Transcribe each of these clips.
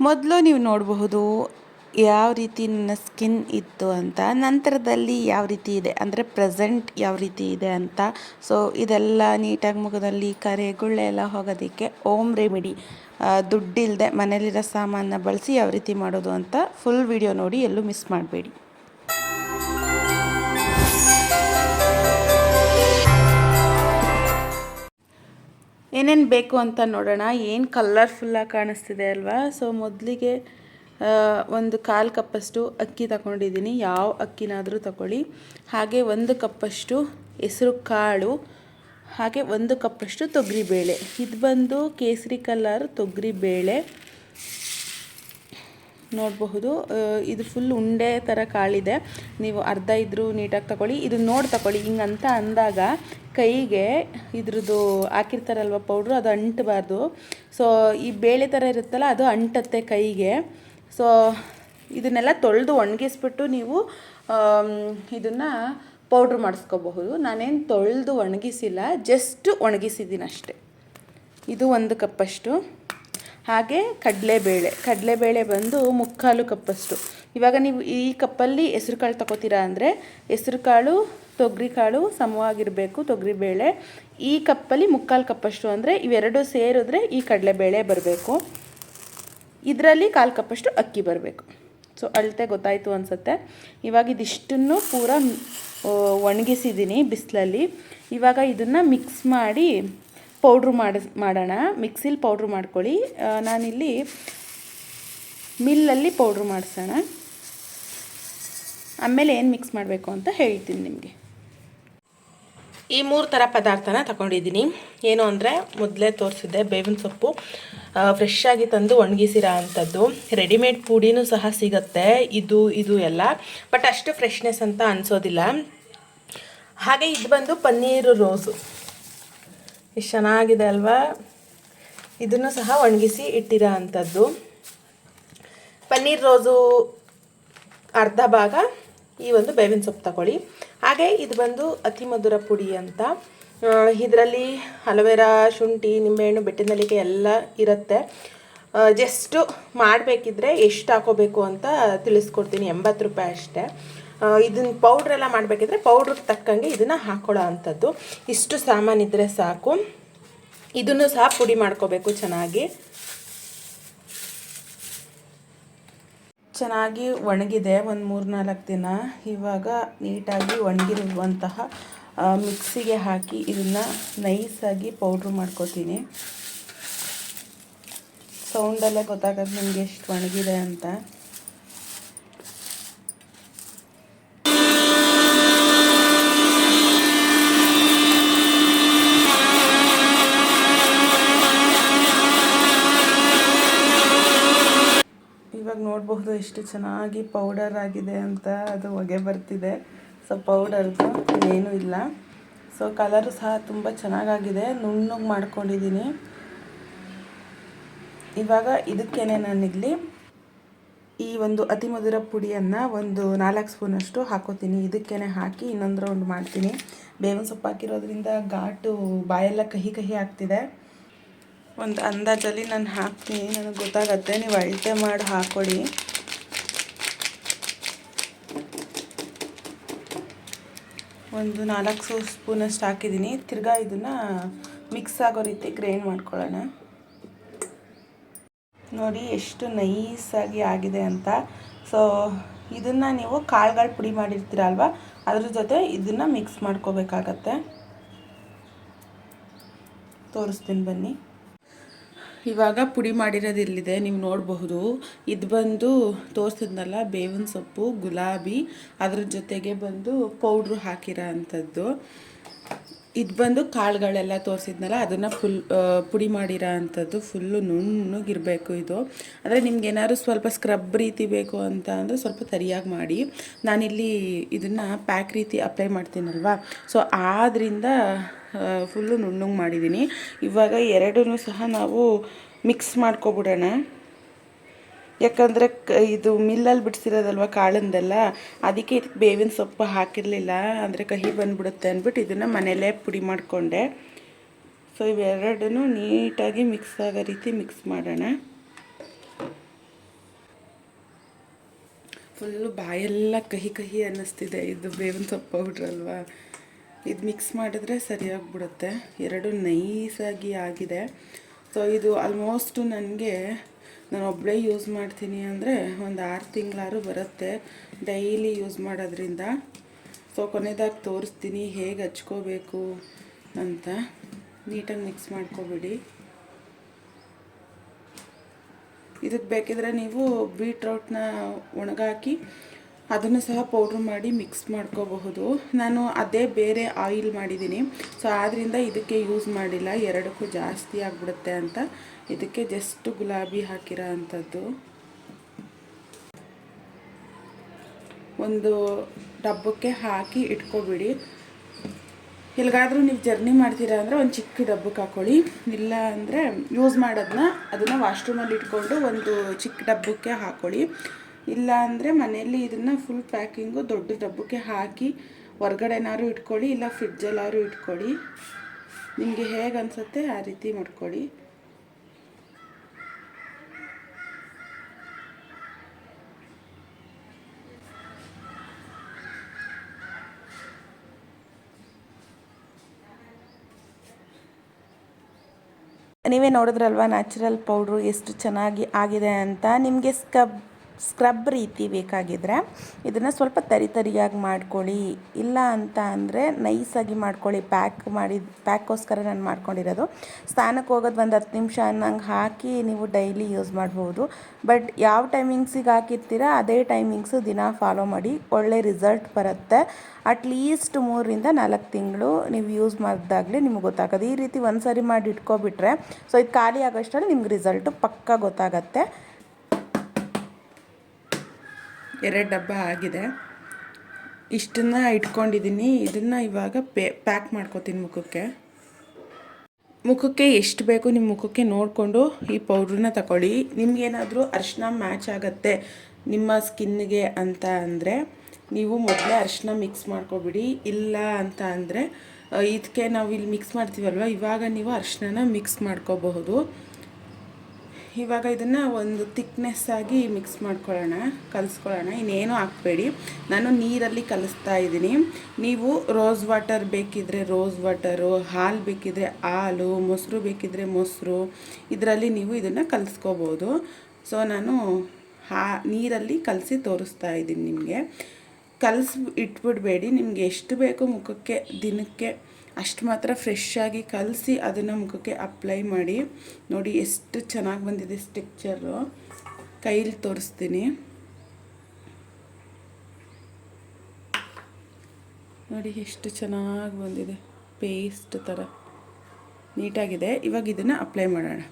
ಮೊದಲು ನೀವು ನೋಡಬಹುದು ಯಾವ ರೀತಿ ನನ್ನ ಸ್ಕಿನ್ ಇತ್ತು ಅಂತ, ನಂತರದಲ್ಲಿ ಯಾವ ರೀತಿ ಇದೆ ಅಂದರೆ ಪ್ರೆಸೆಂಟ್ ಯಾವ ರೀತಿ ಇದೆ ಅಂತ. ಸೊ ಇದೆಲ್ಲ ನೀಟಾಗಿ ಮುಖದಲ್ಲಿ ಕರೆ, ಗುಳ್ಳೆ ಎಲ್ಲ ಹೋಗೋದಕ್ಕೆ ಓಮ್ ರೆಮಿಡಿ. ದುಡ್ಡಿಲ್ಲದೆ ಮನೇಲಿರೋ ಸಾಮಾನನ್ನ ಬಳಸಿ ಯಾವ ರೀತಿ ಮಾಡೋದು ಅಂತ ಫುಲ್ ವಿಡಿಯೋ ನೋಡಿ ಎಲ್ಲೂ ಮಿಸ್ ಮಾಡಬೇಡಿ. ಏನೇನು ಬೇಕು ಅಂತ ನೋಡೋಣ. ಏನು ಕಲ್ಲರ್ಫುಲ್ಲಾಗಿ ಕಾಣಿಸ್ತಿದೆ ಅಲ್ವಾ? ಸೊ ಮೊದಲಿಗೆ ಒಂದು ಕಾಲು ಕಪ್ಪಷ್ಟು ಅಕ್ಕಿ ತಗೊಂಡಿದ್ದೀನಿ. ಯಾವ ಅಕ್ಕಿನಾದರೂ ತಗೊಳ್ಳಿ. ಹಾಗೆ ಒಂದು ಕಪ್ಪಷ್ಟು ಹೆಸರು ಕಾಳು, ಹಾಗೆ ಒಂದು ಕಪ್ಪಷ್ಟು ತೊಗರಿಬೇಳೆ. ಇದು ಬಂದು ಕೇಸರಿ ಕಲರ್ ತೊಗರಿಬೇಳೆ. ನೋಡಬಹುದು. ಇದು ಫುಲ್ ಉಂಡೆ ಥರ ಕಾಳಿದೆ. ನೀವು ಅರ್ಧ ಇದ್ರೂ ನೀಟಾಗಿ ತಗೊಳ್ಳಿ ಇದು ನೋಡಿ ತಗೊಳ್ಳಿ ಹಿಂಗಂತ ಅಂದಾಗ ಕೈಗೆ ಇದ್ರದ್ದು ಹಾಕಿರ್ತಾರಲ್ವ ಪೌಡ್ರು ಅದು ಅಂಟಬಾರ್ದು. ಸೊ ಈ ಬೇಳೆ ಥರ ಇರುತ್ತಲ್ಲ, ಅದು ಅಂಟತ್ತೆ ಕೈಗೆ. ಸೊ ಇದನ್ನೆಲ್ಲ ತೊಳೆದು ಒಣಗಿಸ್ಬಿಟ್ಟು ನೀವು ಇದನ್ನು ಪೌಡ್ರ್ ಮಾಡಿಸ್ಕೋಬಹುದು. ನಾನೇನು ತೊಳೆದು ಒಣಗಿಸಿಲ್ಲ ಜಸ್ಟ್ ಒಣಗಿಸಿದ್ದೀನಿ ಅಷ್ಟೇ ಇದು ಒಂದು ಕಪ್ಪಷ್ಟು. ಹಾಗೆ ಕಡಲೆಬೇಳೆ. ಕಡಲೆಬೇಳೆ ಬಂದು ಮುಕ್ಕಾಲು ಕಪ್ಪಷ್ಟು. ಇವಾಗ ನೀವು ಈ ಕಪ್ಪಲ್ಲಿ ಹೆಸ್ರು ಕಾಳು ತಗೋತೀರಾ ಅಂದರೆ ಹೆಸ್ರು ಕಾಳು, ತೊಗರಿ ಕಾಳು ಸಮವಾಗಿರಬೇಕು ತೊಗರಿಬೇಳೆ. ಈ ಕಪ್ಪಲ್ಲಿ ಮುಕ್ಕಾಲು ಕಪ್ಪಷ್ಟು ಅಂದರೆ ಇವೆರಡು ಸೇರಿದ್ರೆ ಈ ಕಡಲೆಬೇಳೆ ಬರಬೇಕು. ಇದರಲ್ಲಿ ಕಾಲು ಕಪ್ಪಷ್ಟು ಅಕ್ಕಿ ಬರಬೇಕು. ಸೊ ಅಳತೆ ಗೊತ್ತಾಯಿತು ಅನಿಸುತ್ತೆ. ಇವಾಗ ಇದಿಷ್ಟನ್ನು ಪೂರ ಒಣಗಿಸಿದ್ದೀನಿ ಬಿಸಿಲಲ್ಲಿ. ಇವಾಗ ಇದನ್ನು ಮಿಕ್ಸ್ ಮಾಡಿ ಪೌಡ್ರು ಮಾಡಿ, ಮಾಡೋಣ. ಮಿಕ್ಸಿಲಿ ಪೌಡ್ರ್ ಮಾಡ್ಕೊಳ್ಳಿ. ನಾನಿಲ್ಲಿ ಮಿಲ್ಲಲ್ಲಿ ಪೌಡ್ರ್ ಮಾಡಿಸೋಣ. ಆಮೇಲೆ ಏನು ಮಿಕ್ಸ್ ಮಾಡಬೇಕು ಅಂತ ಹೇಳ್ತೀನಿ ನಿಮಗೆ. ಈ ಮೂರು ಥರ ಪದಾರ್ಥನ ತಗೊಂಡಿದ್ದೀನಿ. ಏನು ಅಂದರೆ, ಮೊದಲೇ ತೋರಿಸಿದ್ದೆ ಬೇವಿನ ಸೊಪ್ಪು. ಫ್ರೆಶ್ ಆಗಿ ತಂದು ಒಣಗಿಸಿರೋ ಅಂಥದ್ದು. ರೆಡಿಮೇಡ್ ಪುಡಿನೂ ಸಹ ಸಿಗುತ್ತೆ. ಇದು ಇದು ಎಲ್ಲ. ಬಟ್ ಅಷ್ಟು ಫ್ರೆಶ್ನೆಸ್ ಅಂತ ಅನಿಸೋದಿಲ್ಲ. ಹಾಗೆ ಇದು ಬಂದು ಪನ್ನೀರು ರೋಸು. ಎಷ್ಟು ಚೆನ್ನಾಗಿದೆ ಅಲ್ವಾ? ಇದನ್ನು ಸಹ ಒಣಗಿಸಿ ಇಟ್ಟಿರೋ ಅಂಥದ್ದು. ಪನ್ನೀರ್ ರೋಸು ಅರ್ಧ ಭಾಗ ಈ ಒಂದು ಬೇವಿನ ಸೊಪ್ಪು ತಗೊಳ್ಳಿ. ಹಾಗೆ ಇದು ಬಂದು ಅತಿ ಮಧುರ ಪುಡಿ ಅಂತ. ಇದರಲ್ಲಿ ಅಲೋವೆರಾ, ಶುಂಠಿ, ನಿಂಬೆಹಣ್ಣು ಬೆಟ್ಟಿನಲ್ಲಿಗೆ ಎಲ್ಲ ಇರುತ್ತೆ. ಜಸ್ಟು ಮಾಡಬೇಕಿದ್ರೆ ಎಷ್ಟು ಹಾಕೋಬೇಕು ಅಂತ ತಿಳಿಸ್ಕೊಡ್ತೀನಿ. ಎಂಬತ್ತು ರೂಪಾಯಿ ಅಷ್ಟೇ. ಇದನ್ನ ಪೌಡ್ರೆಲ್ಲ ಮಾಡಬೇಕಿದ್ರೆ ಪೌಡ್ರಿಗೆ ತಕ್ಕಂಗೆ ಇದನ್ನು ಹಾಕೊಳ್ಳೋ ಅಂಥದ್ದು ಇಷ್ಟು ಸಾಮಾನಿದ್ರೆ ಸಾಕು. ಇದನ್ನು ಸಹ ಪುಡಿ ಮಾಡ್ಕೋಬೇಕು ಚೆನ್ನಾಗಿ. ಚೆನ್ನಾಗಿ ಒಣಗಿದೆ ಒಂದು ಮೂರು ನಾಲ್ಕು ದಿನ. ಇವಾಗ ನೀಟಾಗಿ ಒಣಗಿರುವಂತಹ ಮಿಕ್ಸಿಗೆ ಹಾಕಿ ಇದನ್ನು ನೈಸಾಗಿ ಪೌಡ್ರ್ ಮಾಡ್ಕೋತೀನಿ. ಸೌಂಡಲ್ಲೇ ಗೊತ್ತಾಗತ್ತೆ ನಿಮಗೆ ಎಷ್ಟು ಒಣಗಿದೆ ಅಂತ ಇವಾಗ ನೋಡಬಹುದು ಎಷ್ಟು ಚೆನ್ನಾಗಿ ಪೌಡರ್ ಆಗಿದೆ ಅಂತ ಅದು ಹೊಗೆ ಬರ್ತಿದೆ. ಸೊ ಪೌಡರ್ದು ಏನೂ ಇಲ್ಲ. ಸೊ ಕಲರು ಸಹ ತುಂಬ ಚೆನ್ನಾಗಾಗಿದೆ. ನುಣ್ಣಗೆ ಮಾಡ್ಕೊಂಡಿದ್ದೀನಿ ಇವಾಗ ಇದಕ್ಕೇನೆ ನಾನಿಲ್ಲಿ ಈ ಒಂದು ಅತಿ ಮಧುರ ಪುಡಿಯನ್ನು ಒಂದು ನಾಲ್ಕು ಸ್ಪೂನಷ್ಟು ಹಾಕೋತೀನಿ. ಇದಕ್ಕೇನೆ ಹಾಕಿ ಇನ್ನೊಂದು ರೌಂಡ್ ಮಾಡ್ತೀನಿ. ಬೇವಿನ ಸೊಪ್ಪು ಹಾಕಿರೋದ್ರಿಂದ ಘಾಟು ಬಾಯೆಲ್ಲ ಕಹಿ ಕಹಿ ಆಗ್ತಿದೆ. ಒಂದು ಅಂದಾಜಲ್ಲಿ ನಾನು ಹಾಕ್ತೀನಿ. ನನಗೆ ಗೊತ್ತಾಗತ್ತೆ. ನೀವು ಅಳತೆ ಮಾಡಿ ಹಾಕ್ಕೊಡಿ ಒಂದು ನಾಲ್ಕು ಸ್ಪೂನಷ್ಟು ಹಾಕಿದ್ದೀನಿ. ತಿರ್ಗಾ ಇದನ್ನು ಮಿಕ್ಸ್ ಆಗೋ ರೀತಿ ಗ್ರೈಂಡ್ ಮಾಡ್ಕೊಳ್ಳೋಣ. ನೋಡಿ ಎಷ್ಟು ನೈಸಾಗಿ ಆಗಿದೆ ಅಂತ. ಸೊ ಇದನ್ನು ನೀವು ಕಾಳುಗಳು ಪುಡಿ ಮಾಡಿರ್ತೀರಲ್ವ ಅದ್ರ ಜೊತೆ ಇದನ್ನು ಮಿಕ್ಸ್ ಮಾಡ್ಕೋಬೇಕಾಗತ್ತೆ. ತೋರಿಸ್ತೀನಿ ಬನ್ನಿ. ಇವಾಗ ಪುಡಿ ಮಾಡಿರೋದು ಇಲ್ಲಿದೆ, ನೀವು ನೋಡಬಹುದು. ಇದು ಬಂದು ತೋರಿಸಿದ್ನಲ್ಲ, ಬೇವಿನ ಸೊಪ್ಪು, ಗುಲಾಬಿ, ಅದ್ರ ಜೊತೆಗೆ ಬಂದು ಪೌಡ್ರು ಹಾಕಿರೋ ಅಂಥದ್ದು ಇದು ಬಂದು ಕಾಳುಗಳೆಲ್ಲ ತೋರಿಸಿದ್ನಲ್ಲ, ಅದನ್ನು ಫುಲ್ ಪುಡಿ ಮಾಡಿರೋ ಅಂಥದ್ದು ಫುಲ್ಲು ನುಣ್ಣಗಿರಬೇಕು ಇದು. ಅಂದರೆ ನಿಮ್ಗೆ ಏನಾದ್ರು ಸ್ವಲ್ಪ ಸ್ಕ್ರಬ್ ರೀತಿ ಬೇಕು ಅಂತ ಅಂದರೆ ಸ್ವಲ್ಪ ಸರಿಯಾಗಿ ಮಾಡಿ. ನಾನಿಲ್ಲಿ ಇದನ್ನು ಪ್ಯಾಕ್ ರೀತಿ ಅಪ್ಲೈ ಮಾಡ್ತೀನಲ್ವಾ? ಸೊ ಆದ್ದರಿಂದ ಫುಲ್ಲು ನುಣ್ಣುಂಗ್ ಮಾಡಿದ್ದೀನಿ ಇವಾಗ ಎರಡೂ ಸಹ ನಾವು ಮಿಕ್ಸ್ ಮಾಡ್ಕೊಬಿಡೋಣ. ಯಾಕಂದರೆ ಇದು ಮಿಲ್ಲಲ್ಲಿ ಬಿಡಿಸಿರೋದಲ್ವ ಕಾಳಂದೆಲ್ಲ, ಅದಕ್ಕೆ ಇದಕ್ಕೆ ಬೇವಿನ ಸೊಪ್ಪು ಹಾಕಿರಲಿಲ್ಲ. ಅಂದರೆ ಕಹಿ ಬಂದುಬಿಡುತ್ತೆ ಅಂದ್ಬಿಟ್ಟು ಇದನ್ನು ಮನೆಯಲ್ಲೇ ಪುಡಿ ಮಾಡಿಕೊಂಡೆ. ಸೊ ಇವೆರಡೂ ನೀಟಾಗಿ ಮಿಕ್ಸ್ ಆಗೋ ರೀತಿ ಮಿಕ್ಸ್ ಮಾಡೋಣ. ಫುಲ್ಲು ಬಾಯೆಲ್ಲ ಕಹಿ ಕಹಿ ಅನ್ನಿಸ್ತಿದೆ. ಇದು ಬೇವಿನ ಸೊಪ್ಪು ಪೌಡ್ರ್ ಅಲ್ವಾ ಇದು ಮಿಕ್ಸ್ ಮಾಡಿದ್ರೆ ಸರಿಯಾಗಿಬಿಡುತ್ತೆ ಎರಡು ನೈಸಾಗಿ ಆಗಿದೆ. ಸೊ ಇದು ಆಲ್ಮೋಸ್ಟು ನನಗೆ, ನಾನು ಒಬ್ಬಳೇ ಯೂಸ್ ಮಾಡ್ತೀನಿ ಅಂದರೆ ಒಂದು ಆರು ತಿಂಗಳಾರು ಬರುತ್ತೆ ಡೈಲಿ ಯೂಸ್ ಮಾಡೋದ್ರಿಂದ. ಸೊ ಕೊನೆದಾಗಿ ತೋರಿಸ್ತೀನಿ ಹೇಗೆ ಹಚ್ಕೋಬೇಕು ಅಂತ. ನೀಟಾಗಿ ಮಿಕ್ಸ್ ಮಾಡ್ಕೊಬಿಡಿ. ಇದಕ್ಕೆ ಬೇಕಿದ್ರೆ ನೀವು ಬೀಟ್ರೋಟ್ನ ಒಣಗಾಕಿ ಅದನ್ನು ಸಹ ಪೌಡ್ರ್ ಮಾಡಿ ಮಿಕ್ಸ್ ಮಾಡ್ಕೋಬಹುದು. ನಾನು ಅದೇ ಬೇರೆ ಆಯಿಲ್ ಮಾಡಿದ್ದೀನಿ. ಸೊ ಆದ್ದರಿಂದ ಇದಕ್ಕೆ ಯೂಸ್ ಮಾಡಿಲ್ಲ. ಎರಡಕ್ಕೂ ಜಾಸ್ತಿ ಆಗಿಬಿಡುತ್ತೆ ಅಂತ. ಇದಕ್ಕೆ ಜಸ್ಟ್ ಗುಲಾಬಿ ಹಾಕಿರೋ ಅಂಥದ್ದು. ಒಂದು ಡಬ್ಬಕ್ಕೆ ಹಾಕಿ ಇಟ್ಕೊಬಿಡಿ. ಎಲ್ಲಿಗಾದರೂ ನೀವು ಜರ್ನಿ ಮಾಡ್ತೀರಾ ಅಂದರೆ ಒಂದು ಚಿಕ್ಕ ಡಬ್ಬಕ್ಕೆ ಹಾಕ್ಕೊಳ್ಳಿ ಇಲ್ಲ ಅಂದರೆ ಯೂಸ್ ಮಾಡೋದನ್ನ ಅದನ್ನು ವಾಶ್ರೂಮಲ್ಲಿ ಇಟ್ಕೊಂಡು ಒಂದು ಚಿಕ್ಕ ಡಬ್ಬಕ್ಕೆ ಹಾಕ್ಕೊಳ್ಳಿ ಇಲ್ಲ ಅಂದರೆ ಮನೆಯಲ್ಲಿ ಇದನ್ನು ಫುಲ್ ಪ್ಯಾಕಿಂಗು ದೊಡ್ಡ ಡಬ್ಬಕ್ಕೆ ಹಾಕಿ ಹೊರ್ಗಡೆನಾದ್ರು ಇಟ್ಕೊಳ್ಳಿ, ಇಲ್ಲ ಫ್ರಿಡ್ಜಲ್ಲಾದ್ರು ಇಟ್ಕೊಳ್ಳಿ. ನಿಮಗೆ ಹೇಗೆ ಅನಿಸುತ್ತೆ ಆ ರೀತಿ ಮಾಡ್ಕೊಳ್ಳಿ. ನೀವೇ ನೋಡಿದ್ರಲ್ವ ನ್ಯಾಚುರಲ್ ಪೌಡ್ರು ಎಷ್ಟು ಚೆನ್ನಾಗಿ ಆಗಿದೆ ಅಂತ. ನಿಮಗೆ ಸ್ಕಬ್ ಸ್ಕ್ರಬ್ ರೀತಿ ಬೇಕಾಗಿದ್ದರೆ ಇದನ್ನು ಸ್ವಲ್ಪ ತರಿ ತರಿಯಾಗಿ ಮಾಡ್ಕೊಳ್ಳಿ. ಇಲ್ಲ ಅಂತ ಅಂದರೆ ನೈಸಾಗಿ ಮಾಡ್ಕೊಳ್ಳಿ. ಪ್ಯಾಕ್ ಮಾಡಿ ಪ್ಯಾಕ್ಗೋಸ್ಕರ ನಾನು ಮಾಡ್ಕೊಂಡಿರೋದು. ಸ್ನಾನಕ್ಕೆ ಹೋಗೋದು ಒಂದು ಹತ್ತು ನಿಮಿಷ ಅನ್ನಂಗೆ ಹಾಕಿ ನೀವು ಡೈಲಿ ಯೂಸ್ ಮಾಡ್ಬೋದು. ಬಟ್ ಯಾವ ಟೈಮಿಂಗ್ಸಿಗೆ ಹಾಕಿರ್ತೀರ ಅದೇ ಟೈಮಿಂಗ್ಸು ದಿನ ಫಾಲೋ ಮಾಡಿ. ಒಳ್ಳೆ ರಿಸಲ್ಟ್ ಬರುತ್ತೆ. ಅಟ್ಲೀಸ್ಟ್ ಮೂರರಿಂದ ನಾಲ್ಕು ತಿಂಗಳು ನೀವು ಯೂಸ್ ಮಾಡಿದಾಗಲೇ ನಿಮ್ಗೆ ಗೊತ್ತಾಗೋದು ಈ ರೀತಿ ಒಂದು ಸರಿ ಮಾಡಿ ಇಟ್ಕೊಬಿಟ್ರೆ ಸೊ ಇದು ಖಾಲಿ ಆಗೋಷ್ಟರಲ್ಲಿ ನಿಮ್ಗೆ ರಿಸಲ್ಟು ಪಕ್ಕ ಗೊತ್ತಾಗತ್ತೆ. ಎರಡು ಡಬ್ಬ ಆಗಿದೆ. ಇಷ್ಟನ್ನು ಇಟ್ಕೊಂಡಿದ್ದೀನಿ ಇದನ್ನು ಇವಾಗ ಪೇ, ಪ್ಯಾಕ್ ಮಾಡ್ಕೋತೀನಿ ಮುಖಕ್ಕೆ. ಮುಖಕ್ಕೆ ಎಷ್ಟು ಬೇಕು ನಿಮ್ಮ ಮುಖಕ್ಕೆ ನೋಡಿಕೊಂಡು ಈ ಪೌಡ್ರನ್ನ ತಗೊಳ್ಳಿ ನಿಮಗೇನಾದರೂ ಅರಿಶಿನ ಮ್ಯಾಚ್ ಆಗುತ್ತೆ ನಿಮ್ಮ ಸ್ಕಿನ್ಗೆ ಅಂತ ಅಂದರೆ ನೀವು ಮೊದಲೇ ಅರಿಶಿನ ಮಿಕ್ಸ್ ಮಾಡ್ಕೊಬಿಡಿ. ಇಲ್ಲ ಅಂತ ಅಂದರೆ ಇದಕ್ಕೆ ನಾವು ಇಲ್ಲಿ ಮಿಕ್ಸ್ ಮಾಡ್ತೀವಲ್ವ? ಇವಾಗ ನೀವು ಅರಿಶಿನ ಮಿಕ್ಸ್ ಮಾಡ್ಕೋಬಹುದು. ಇವಾಗ ಇದನ್ನು ಒಂದು ತಿಕ್ನೆಸ್ ಆಗಿ ಮಿಕ್ಸ್ ಮಾಡ್ಕೊಳ್ಳೋಣ, ಕಲಿಸ್ಕೊಳ್ಳೋಣ. ಇನ್ನೇನು ಹಾಕ್ಬೇಡಿ. ನಾನು ನೀರಲ್ಲಿ ಕಲಿಸ್ತಾ ಇದ್ದೀನಿ. ನೀವು ರೋಸ್ ವಾಟರ್ ಬೇಕಿದ್ರೆ ರೋಸ್ ವಾಟರು ಹಾಲು ಬೇಕಿದ್ದರೆ ಹಾಲು, ಮೊಸರು ಬೇಕಿದ್ದರೆ ಮೊಸರು, ಇದರಲ್ಲಿ ನೀವು ಇದನ್ನು ಕಲಿಸ್ಕೋಬೋದು. ಸೊ ನಾನು ಹಾ, ನೀರಲ್ಲಿ ಕಲಸಿ ತೋರಿಸ್ತಾ ಇದ್ದೀನಿ ನಿಮಗೆ. ಕಲಸಿ, ಇಟ್ಬಿಡಬೇಡಿ. ನಿಮಗೆ ಎಷ್ಟು ಬೇಕು ಮುಖಕ್ಕೆ, ದಿನಕ್ಕೆ ಅಷ್ಟು ಮಾತ್ರ ಫ್ರೆಶ್ ಆಗಿ ಕಲಸಿ ಅದನ್ನು ಮುಖಕ್ಕೆ ಅಪ್ಲೈ ಮಾಡಿ. ನೋಡಿ ಎಷ್ಟು ಚೆನ್ನಾಗಿ ಬಂದಿದೆ ಸ್ಟಿಕ್ಚರು ಕೈಲಿ ತೋರಿಸ್ತೀನಿ. ನೋಡಿ ಎಷ್ಟು ಚೆನ್ನಾಗಿ ಬಂದಿದೆ ಪೇಸ್ಟ್ ಥರ ನೀಟಾಗಿದೆ. ಇವಾಗ ಇದನ್ನು ಅಪ್ಲೈ ಮಾಡೋಣ.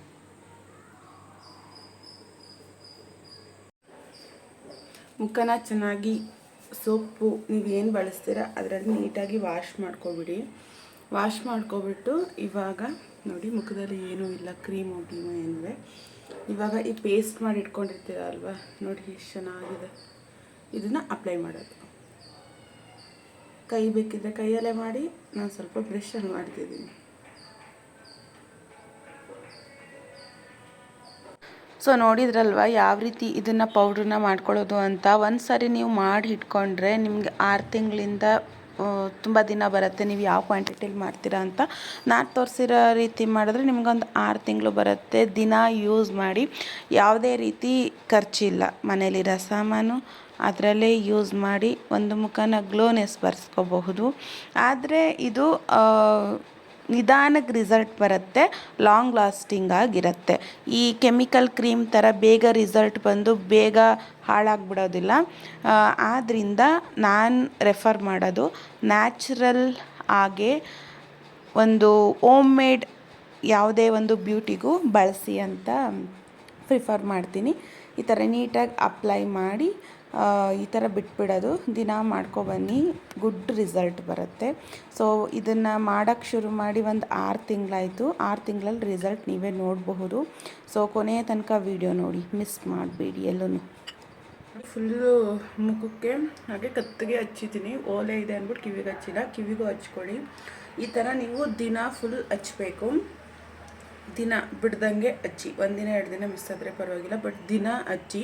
ಮುಖನ ಚೆನ್ನಾಗಿ ಸೋಪು ನೀವು ಏನು ಬಳಸ್ತೀರ ಅದರಲ್ಲಿ ನೀಟಾಗಿ ವಾಶ್ ಮಾಡ್ಕೊಬಿಡಿ. ವಾಶ್ ಮಾಡ್ಕೊಬಿಟ್ಟು ಇವಾಗ ನೋಡಿ ಮುಖದಲ್ಲಿ ಏನೂ ಇಲ್ಲ, ಕ್ರೀಮು ಗೀಮು ಏನಿವೆ ಇವಾಗ ಈ ಪೇಸ್ಟ್ ಮಾಡಿ ಇಟ್ಕೊಂಡಿರ್ತೀರ ಅಲ್ವಾ ನೋಡಿ ಎಷ್ಟು ಚೆನ್ನಾಗಿದೆ. ಇದನ್ನು ಅಪ್ಲೈ ಮಾಡೋದು. ಕೈ ಬೇಕಿದ್ರೆ ಕೈಯಲ್ಲೇ ಮಾಡಿ, ನಾನು ಸ್ವಲ್ಪ ಬ್ರಷಲ್ಲಿ ಮಾಡ್ತಿದ್ದೀನಿ. ಸೊ ನೋಡಿದ್ರಲ್ವ ಯಾವ ರೀತಿ ಇದನ್ನು ಪೌಡ್ರನ್ನ ಮಾಡ್ಕೊಳ್ಳೋದು ಅಂತ? ಒಂದು ಸಾರಿ ನೀವು ಮಾಡಿ ಇಟ್ಕೊಂಡ್ರೆ ನಿಮಗೆ ಆರು ತಿಂಗಳಿಂದ ತುಂಬ ದಿನ ಬರುತ್ತೆ, ನೀವು ಯಾವ ಕ್ವಾಂಟಿಟಿಲಿ ಮಾಡ್ತೀರಾ ಅಂತ. ನಾನು ತೋರಿಸಿರೋ ರೀತಿ ಮಾಡಿದ್ರೆ ನಿಮ್ಗೊಂದು ಆರು ತಿಂಗಳು ಬರುತ್ತೆ, ದಿನ ಯೂಸ್ ಮಾಡಿ. ಯಾವುದೇ ರೀತಿ ಖರ್ಚಿಲ್ಲ. ಮನೇಲಿರೋ ಸಾಮಾನು ಅದರಲ್ಲೇ ಯೂಸ್ ಮಾಡಿ, ಒಂದು ಮುಖನ ಗ್ಲೋನೆಸ್ ಬರ್ಸ್ಕೋಬಹುದು. ಆದರೆ ಇದು ನಿಧಾನಕ್ಕೆ ರಿಸಲ್ಟ್ ಬರುತ್ತೆ ಲಾಂಗ್ ಲಾಸ್ಟಿಂಗ್ ಆಗಿರುತ್ತೆ. ಈ ಕೆಮಿಕಲ್ ಕ್ರೀಮ್ ಥರ ಬೇಗ ರಿಸಲ್ಟ್ ಬಂದು ಬೇಗ ಹಾಳಾಗ್ಬಿಡೋದಿಲ್ಲ. ಆದ್ದರಿಂದ ನಾನು ರೆಫರ್ ಮಾಡೋದು ನ್ಯಾಚುರಲ್ ಆಗೇ ಒಂದು ಓಮ್ ಮೇಡ್ ಯಾವುದೇ ಒಂದು ಬ್ಯೂಟಿಗೂ ಬಳಸಿ ಅಂತ ಪ್ರಿಫರ್ ಮಾಡ್ತೀನಿ. ಈ ಥರ ನೀಟಾಗಿ ಅಪ್ಲೈ ಮಾಡಿ ಈ ಥರ ಬಿಟ್ಬಿಡೋದು. ದಿನ ಮಾಡ್ಕೊಬನ್ನಿ ಗುಡ್ ರಿಸಲ್ಟ್ ಬರುತ್ತೆ. ಸೊ ಇದನ್ನು ಮಾಡೋಕ್ಕೆ ಶುರು ಮಾಡಿ ಒಂದು ಆರು ತಿಂಗಳಾಯಿತು. ಆರು ತಿಂಗಳಲ್ಲಿ ರಿಸಲ್ಟ್ ನೀವೇ ನೋಡಬಹುದು. ಸೊ ಕೊನೆಯ ತನಕ ವಿಡಿಯೋ ನೋಡಿ. ಮಿಸ್ ಮಾಡಬೇಡಿ ಎಲ್ಲೂ ಫುಲ್ಲು ಮುಖಕ್ಕೆ ಹಾಗೆ ಕತ್ತಿಗೆ ಹಚ್ಚಿದ್ದೀನಿ. ಓಲೆ ಇದೆ ಅಂದ್ಬಿಟ್ಟು ಕಿವಿಗೆ ಹಚ್ಚಿಲ್ಲ. ಕಿವಿಗೂ ಹಚ್ಕೊಳ್ಳಿ. ಈ ಥರ ನೀವು ದಿನ ಫುಲ್ ಹಚ್ಬೇಕು. ದಿನ ಬಿಡ್ದಂಗೆ ಹಚ್ಚಿ ಒಂದಿನ ಎರಡು ದಿನ ಮಿಸ್ ಆದರೆ ಪರವಾಗಿಲ್ಲ ಬಟ್ ದಿನ ಹಚ್ಚಿ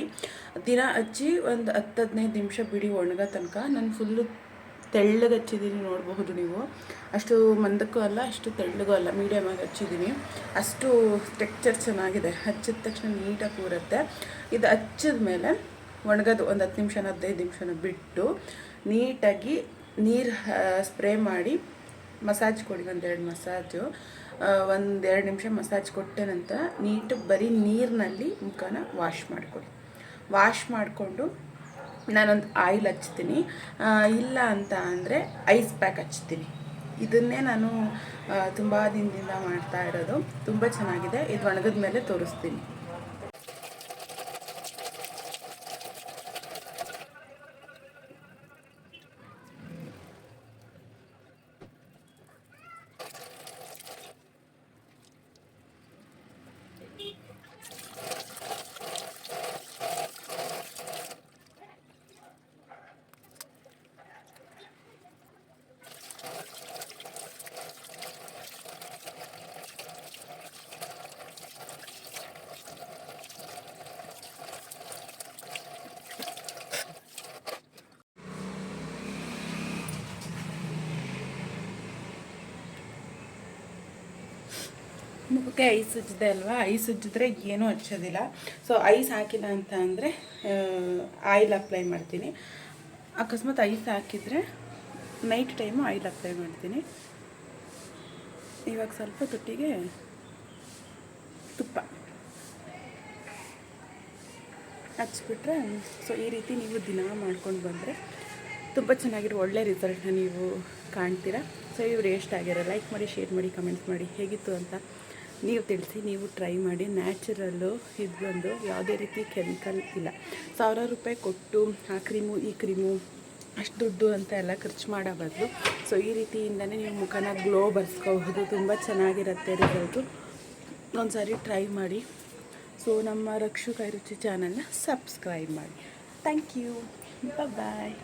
ದಿನ ಹಚ್ಚಿ ಒಂದು ಹತ್ತು, ಹದಿನೈದು ನಿಮಿಷ ಬಿಡಿ ಒಣಗೋ ತನಕ. ನಾನು ಫುಲ್ಲು ತೆಳ್ಳಗೆ ಹಚ್ಚಿದ್ದೀನಿ ನೋಡಬಹುದು ನೀವು. ಅಷ್ಟು ಮಂದಕ್ಕೂ ಅಲ್ಲ, ಅಷ್ಟು ತೆಳ್ಳಗೂ ಅಲ್ಲ ಮೀಡಿಯಮಾಗಿ ಹಚ್ಚಿದ್ದೀನಿ. ಅಷ್ಟು ಟೆಕ್ಚರ್ ಚೆನ್ನಾಗಿದೆ. ಹಚ್ಚಿದ ತಕ್ಷಣ ನೀಟಾಗಿ ಕೂರುತ್ತೆ. ಇದು ಹಚ್ಚಿದ ಮೇಲೆ ಒಣಗೋದು ಒಂದು ಹತ್ತು ನಿಮಿಷನ, ಹದಿನೈದು ನಿಮಿಷನ ಬಿಟ್ಟು ನೀಟಾಗಿ ನೀರು ಸ್ಪ್ರೇ ಮಾಡಿ ಮಸಾಜ್ ಕೊಡಿ ಒಂದೆರಡು ಮಸಾಜು. ಒಂದೆರಡು ನಿಮಿಷ ಮಸಾಜ್ ಕೊಟ್ಟ ನಂತರ ನೀಟಾಗಿ ಬರೀ ನೀರಿನಲ್ಲಿ ಮುಖನ ವಾಶ್ ಮಾಡಿಕೊಡಿ. ವಾಶ್ ಮಾಡಿಕೊಂಡು ನಾನೊಂದು ಆಯಿಲ್ ಹಚ್ತೀನಿ. ಇಲ್ಲ ಅಂತ ಅಂದರೆ ಐಸ್ ಪ್ಯಾಕ್ ಹಚ್ತೀನಿ. ಇದನ್ನೇ ನಾನು ತುಂಬ ದಿನದಿಂದ ಮಾಡ್ತಾ ಇರೋದು. ತುಂಬ ಚೆನ್ನಾಗಿದೆ. ಇದು ಒಣಗಿದ ಮೇಲೆ ತೋರಿಸ್ತೀನಿ. ಮುಖಕ್ಕೆ ಐಸ್ ಉಜ್ಜಿದೆ ಅಲ್ವಾ? ಐಸ್ ಉಜ್ಜಿದ್ರೆ ಏನೂ ಹಚ್ಚೋದಿಲ್ಲ. ಸೊ ಐಸ್ ಹಾಕಿಲ್ಲ ಅಂತ ಅಂದರೆ ಆಯಿಲ್ ಅಪ್ಲೈ ಮಾಡ್ತೀನಿ. ಅಕಸ್ಮಾತ್ ಐಸ್ ಹಾಕಿದರೆ ನೈಟ್ ಟೈಮು ಆಯಿಲ್ ಅಪ್ಲೈ ಮಾಡ್ತೀನಿ. ಇವಾಗ ಸ್ವಲ್ಪ ತುಟ್ಟಿಗೆ ತುಪ್ಪ ಹಚ್ಬಿಟ್ರೆ ಸೊ ಈ ರೀತಿ ನೀವು ದಿನ ಮಾಡ್ಕೊಂಡು ಬಂದರೆ ತುಂಬ ಚೆನ್ನಾಗಿರೋ ಒಳ್ಳೆ ರಿಸಲ್ಟ್ನ ನೀವು ಕಾಣ್ತೀರಾ. ಸೊ ಇವ್ರು ಎಷ್ಟಾಗಿರೋ ಲೈಕ್ ಮಾಡಿ ಶೇರ್ ಮಾಡಿ ಕಮೆಂಟ್ಸ್ ಮಾಡಿ, ಹೇಗಿತ್ತು ಅಂತ ನೀವು ತಿಳಿಸಿ, ನೀವು ಟ್ರೈ ಮಾಡಿ ನ್ಯಾಚುರಲ್ಲು ಇದು ಬಂದು ಯಾವುದೇ ರೀತಿ ಕೆಮಿಕಲ್ ಇಲ್ಲ. ಸಾವಿರಾರು ರೂಪಾಯಿ ಕೊಟ್ಟು ಆ ಕ್ರೀಮು ಈ ಕ್ರೀಮು ಅಷ್ಟು ದುಡ್ಡು ಅಂತ ಎಲ್ಲ ಖರ್ಚು ಮಾಡೋ ಬದಲು ಸೊ ಈ ರೀತಿಯಿಂದನೇ ನೀವು ಮುಖನ ಗ್ಲೋ ಬರ್ಸ್ಕೋಬಹುದು. ತುಂಬ ಚೆನ್ನಾಗಿರುತ್ತೆ ರಿಸಲ್ಟು ಒಂದು ಸಾರಿ ಟ್ರೈ ಮಾಡಿ. ಸೊ ನಮ್ಮ ರಕ್ಷು ಕೈ ರುಚಿ ಚಾನಲ್ನ ಸಬ್ಸ್ಕ್ರೈಬ್ ಮಾಡಿ. Thank you bye